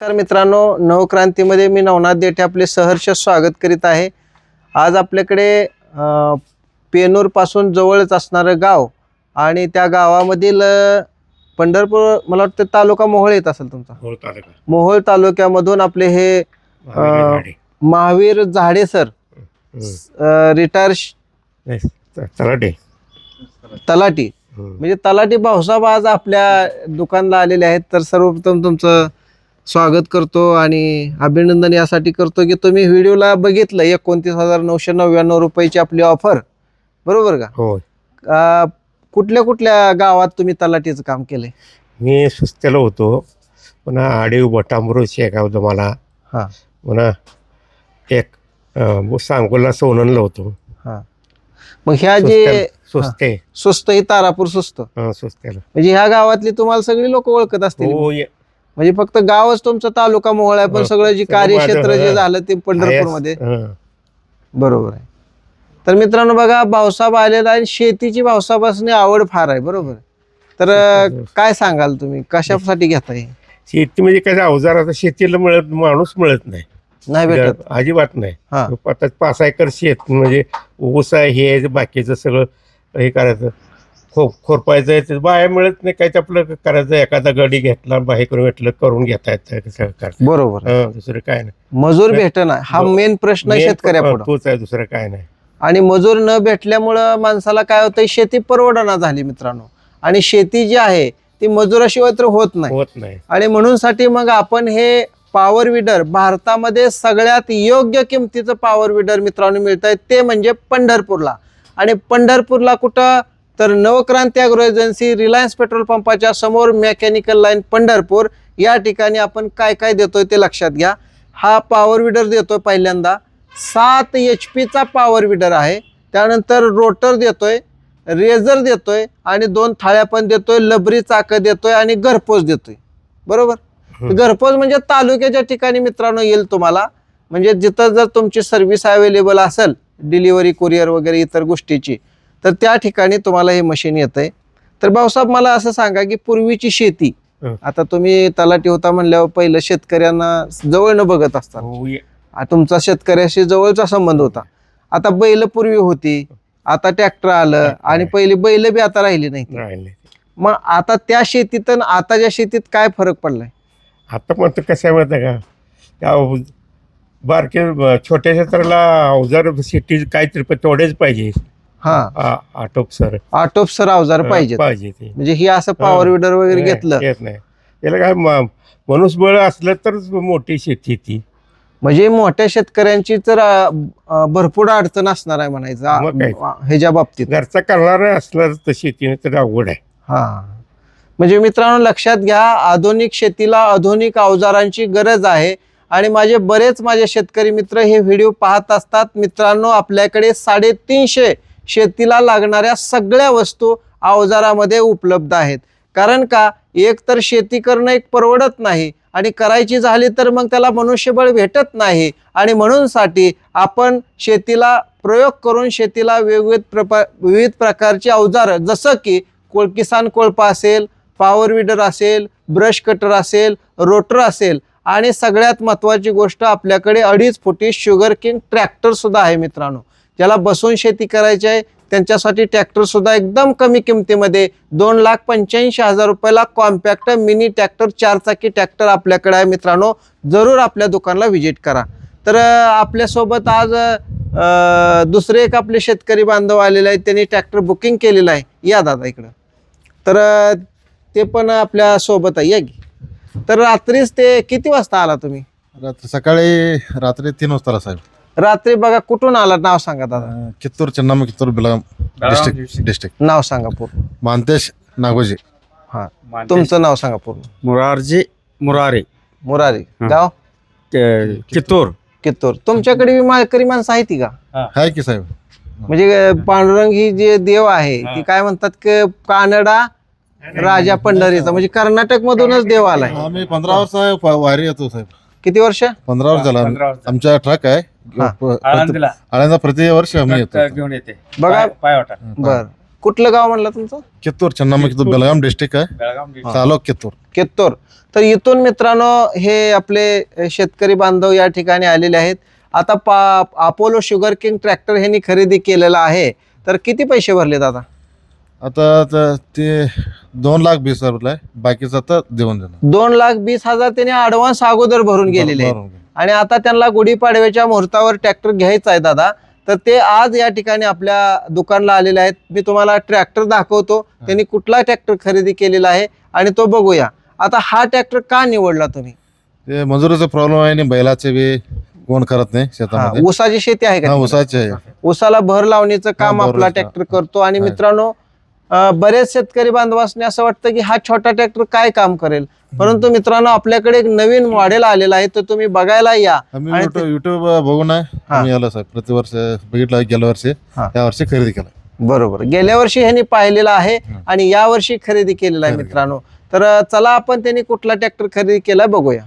नमस्कार मित्रांनो नवक्रांतीमध्ये मी नवनाथ देठे आपले सहर्ष स्वागत करीत आहे आज आपल्याकडे पेनूरपासून जवळच असणारं गाव आणि त्या गावामधील पंढरपूर मला वाटतं तालुका मोहोळ येत असेल तुमचा मोहोळ तालुक्यामधून आपले हे महावीर झाडे. सर. रिटायर तलाटे तलाटी. म्हणजे तलाठी भाऊसाहेब आज आपल्या दुकानला आलेले आहेत तर सर्वप्रथम तुमचं स्वागत करतो आणि अभिनंदन यासाठी करतो की तुम्ही व्हिडिओला बघितलं एकोणतीस हजार नऊशे नव्याण्णव रुपयाची आपली ऑफर बरोबर का? हो कुठल्या कुठल्या गावात तुम्ही तलाठीचं काम केलंय? मी सुस्त्याला होतो. पुन्हा आडीव बटांबरो शेगाव मला? हा. पुन्हा एक अं, सांगोला सोननला होतो. मग ह्या जे सुस्ते. सुस्त ही तारापूर सुस्त. हा, सुस्त्याला म्हणजे ह्या गावातली तुम्हाला सगळी लोक ओळखत असतील. हो ये- म्हणजे फक्त गावच तुमचा तालुका मोहळ आहे पण सगळं जे कार्यक्षेत्र जे. झालं ते पंढरपूरमध्ये. हा. बरोबर आहे. तर मित्रांनो बघा भाऊसाहेब आलेला आणि शेतीची भाऊसाहेबासनी आवड फार आहे बरोबर. तर काय सांगाल तुम्ही? कशासाठी घेताय? शेती म्हणजे काय अवजार आता शेतीला मिळत माणूस मिळत नाही. नाही भेटत. अजिबात नाही. हा. आता पाच एकर शेत म्हणजे ऊस आहे हे बाकीचं सगळं हे करायचं. खो खोरपायचं आहे ते बाया मिळत नाही काय ते आपलं करायचं एखादा गडी घेतला बाहे करून भेटलं करून घेता येतं सगळं बरोबर. हं, दुसरं काय नाही. मजूर भेटना हा हो. मेन प्रश्न Main शेतकऱ्यापुढं तोच आहे दुसरं काय नाही. आणि मजूर न भेटल्यामुळं माणसाला काय होतं शेती परवडना झाली मित्रांनो. आणि शेती जी आहे ती मजुराशिवाय तर होत नाही. होत नाही. आणि म्हणून साठी मग आपण हे पॉवर विडर भारतामध्ये सगळ्यात योग्य किमतीचं पॉवर विडर मित्रांनो मिळत आहे ते म्हणजे पंढरपूरला. आणि पंढरपूरला कुठं तर Navkranti agro agency Reliance petrol पंपाच्या समोर मेकॅनिकल लाईन पंढरपूर. या ठिकाणी आपण काय काय देतोय ते लक्षात घ्या. हा पॉवर विडर देतोय पहिल्यांदा. सात एच पीचा पॉवर विडर आहे. त्यानंतर रोटर देतोय रेझर देतोय आणि दोन थाळ्या पण देतोय लबरी चाकं देतोय आणि घरपोच देतोय. बरोबर. घरपोच म्हणजे तालुक्याच्या ठिकाणी मित्रांनो येईल तुम्हाला. म्हणजे जिथं जर तुमची सर्व्हिस अवेलेबल असेल डिलिव्हरी कुरिअर वगैरे इतर गोष्टीची तर त्या ठिकाणी तुम्हाला हे मशीन येतंय. तर भाऊसाहेब मला असं सांगा की पूर्वीची शेती. आता तुम्ही तलाठी होता म्हणल्यावर पहिलं शेतकऱ्यांना जवळनं बघत असतात. हो, तुमचा शेतकऱ्याशी जवळचा संबंध होता. आता बैल पूर्वी होती आता ट्रॅक्टर आलं आणि आहे. पहिली बैल बी आता राहिली नाही मग आता त्या शेतीत आणि आताच्या शेतीत काय फरक पडलाय? आता पण कसं आहे माहिती आहे का? त्या बारके छोट्या क्षेत्राला अवजार शेती काहीतरी पण तेवढेच पाहिजे. हा. आ- आटोप सर. आटोपसर अवजार पाहिजेत. पाहिजे ते. म्हणजे ही असं पॉवर. विडर वगैरे नाही, घेतलं. येत नाही. त्याला काय म- मनुष्यबळ असलं तरच मोठी शेती ती. म्हणजे मोठ्या शेतकऱ्यांची तर अ, अ, भरपूर अडचण असणार आहे म्हणायचं. मग काय? आ, ह्याच्या बाबतीत. घरचा करणार असलं तर शेतीने तर अवघड आहे. हा. म्हणजे मित्रांनो लक्षात घ्या आधुनिक शेतीला आधुनिक अवजारांची गरज आहे. आणि माझे बरेच माझे शेतकरी मित्र हे व्हिडिओ पाहत असतात. मित्रांनो आपल्याकडे साडेतीनशे शेतीला लागणाऱ्या सगळ्या वस्तू अवजारामध्ये उपलब्ध आहेत. कारण का? एक तर शेती करणं एक परवडत नाही आणि करायची झाली तर मग त्याला मनुष्यबळ भेटत नाही. आणि म्हणूनसाठी आपण शेतीला प्रयोग करून शेतीला विविध प्रपा विविध प्रकारची अवजारं जसं की कोळ किसान कोळपा असेल पॉवर विडर असेल ब्रश कटर असेल रोटर असेल आणि सगळ्यात महत्त्वाची गोष्ट आपल्याकडे अडीच फुटी शुगर किंग ट्रॅक्टरसुद्धा आहे मित्रांनो. ज्याला बसून शेती करायची आहे त्यांच्यासाठी ट्रॅक्टरसुद्धा एकदम कमी किमतीमध्ये दोन लाख पंच्याऐंशी हजार रुपयाला कॉम्पॅक्ट मिनी ट्रॅक्टर चारचाकी ट्रॅक्टर आपल्याकडे आहे मित्रांनो. जरूर आपल्या दुकानाला व्हिजिट करा. तर आपल्यासोबत आज दुसरे एक आपले शेतकरी बांधव आलेले आहेत त्यांनी ट्रॅक्टर बुकिंग केलेलं आहे. या दादा इकडं. तर ते पण आपल्यासोबत आहे. या की. तर रात्रीच ते किती वाजता आला तुम्ही? रात्री सकाळी रात्री तीन वाजता आला साहेब. रात्री बघा कुठून आला नाव सांगा दादा. अं, कित्तूर चेन्नम कित्तूर बेलगाम डिस्ट्रिक्ट डिस्ट्रिक्ट. नाव सांगा पूर्ण. मानतेश नागोजी. हा. तुमचं नाव सांगा पूर्ण. मुरारजी मुरारी. मुरारी. हा. गाव? कित्तूर कित्तूर तुमच्याकडे बी माळकरी माणसं आहे ती का हाय की साहेब. म्हणजे अं, पांडुरंग ही जे देव आहे ती काय म्हणतात की कानडा राजा पंढरीचा. म्हणजे कर्नाटक मधूनच देव आलाय. आम्ही पंधरा वर्ष वारी येतो साहेब. किती वर्ष? पंधरा वर्ष झाला. आमच्या ट्रक आहे. आळंदीला. प्रति वर्ष आम्ही ट्रक येतो घेऊन येते. बघा. पाय- पायवाटा बर. कुठलं गाव म्हणलं तुमचं? कित्तूर चेन्नम कित्तूर. बेलगाम डिस्ट्रिक्ट आहे. बेळगाव तालुक कित्तूर. केत्तोर. तर इथून मित्रांनो हे आपले शेतकरी बांधव या ठिकाणी आलेले आहेत. आता पा अपोलो शुगर किंग ट्रॅक्टर ह्यांनी खरेदी केलेला आहे. तर किती पैसे भरले दादा आता त- ते दोन लाख वीस हजार रुपये आहे. बाकीचं आता देऊन देणार. दोन लाख वीस हजार त्यांनी ऍडव्हान्स अगोदर भरून गेलेले आहेत. आणि आता त्यांना गुढीपाडव्याच्या मुहूर्तावर ट्रॅक्टर घ्यायचा आहे दादा. तर ते आज या ठिकाणी आपल्या दुकानला आलेले आहेत. मी तुम्हाला ट्रॅक्टर दाखवतो. त्यांनी कुठला ट्रॅक्टर खरेदी केलेला आहे आणि तो बघूया. आता हा ट्रॅक्टर का निवडला तुम्ही? ते मजुरीचा प्रॉब्लेम आहे आणि बैलाचे बी कोण करत नाही शेतामध्ये. ऊसाची शेती आहे का उसाचे आहे. ऊसाला भर लावणीचं काम आपला. ट्रॅक्टर करतो. आणि. मित्रांनो बरेच शेतकरी बांधवांनी असं वाटतं की हा छोटा ट्रॅक्टर काय काम करेल? परंतु मित्रांनो आपल्याकडे एक नवीन मॉडेल आलेला आहे तर तुम्ही बघायला या. आम्ही आणि युट्यूब युट्यूब बघून आहे. आम्ही आलो साहेब प्रतिवर्ष बघितलं गेल्या वर्षी. हा. या वर्षी खरेदी केला. बरोबर. गेल्या वर्षी ह्यांनी पाहिलेला आहे हं. आणि या वर्षी खरेदी केलेला आहे खरेदी मित्रांनो. तर अं, चला आपण त्यांनी कुठला ट्रॅक्टर खरेदी केला बघूया.